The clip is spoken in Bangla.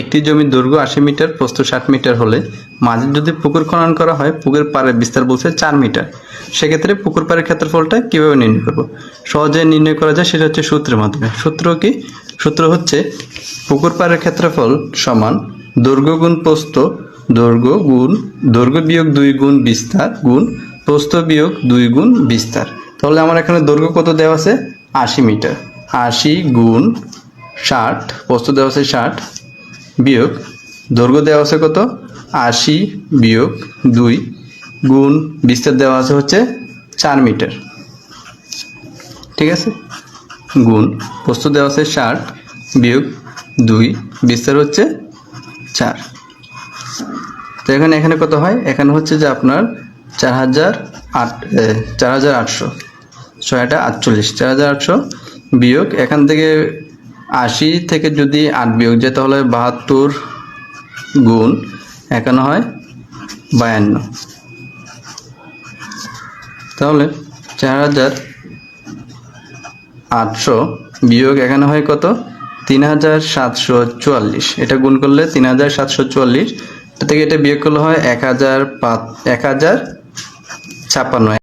একটি জমির দৈর্ঘ্য আশি মিটার, প্রস্থ ষাট মিটার হলে মাঝে যদি পুকুর খনন করা হয় পুকুর পাড়ের বিস্তার বলছে চার মিটার। সেক্ষেত্রে পুকুর পাড়ের ক্ষেত্রফলটা কীভাবে নির্ণয় করব? সহজে নির্ণয় করা যায়, সেটা হচ্ছে সূত্রের মাধ্যমে। সূত্র কি? সূত্র হচ্ছে পুকুর পাড়ের ক্ষেত্রফল সমান দৈর্ঘ্য গুণ প্রস্থ, দৈর্ঘ্য গুণ, দৈর্ঘ্য বিয়োগ দুই গুণ বিস্তার গুণ প্রস্থ বিয়োগ দুই গুণ বিস্তার। তাহলে আমার এখানে দৈর্ঘ্য কত দেওয়া আছে? আশি মিটার। আশি গুণ ষাট, প্রস্থ দেওয়া আছে ষাট। বিয়োগ, দৈর্ঘ্য দেওয়া আছে কত? আশি বিয়োগ দুই গুণ বিস্তার দেওয়া আছে হচ্ছে চার মিটার। ঠিক আছে? গুণ প্রস্তুত দেওয়া আছে ষাট বিয়োগ দুই বিস্তার হচ্ছে চার। তো এখানে এখানে কত হয়? এখানে হচ্ছে যে আপনার চার হাজার আট চার হাজার আটশো। ছয়টা আটচল্লিশ, চার হাজার আটশো বিয়োগ, এখান থেকে আশি থেকে যদি আট বিয়োগ যায়, তাহলে বাহাত্তর গুণ এখানে হয় বায়ান্ন। তাহলে চার হাজার আটশো বিয়োগ এখানে হয় কত? তিন হাজার সাতশো চুয়াল্লিশ। এটা গুণ করলে তিন হাজার সাতশো চুয়াল্লিশ থেকে এটা বিয়োগ করলে হয় এক হাজার পাঁচ এক হাজার ছাপ্পান্ন।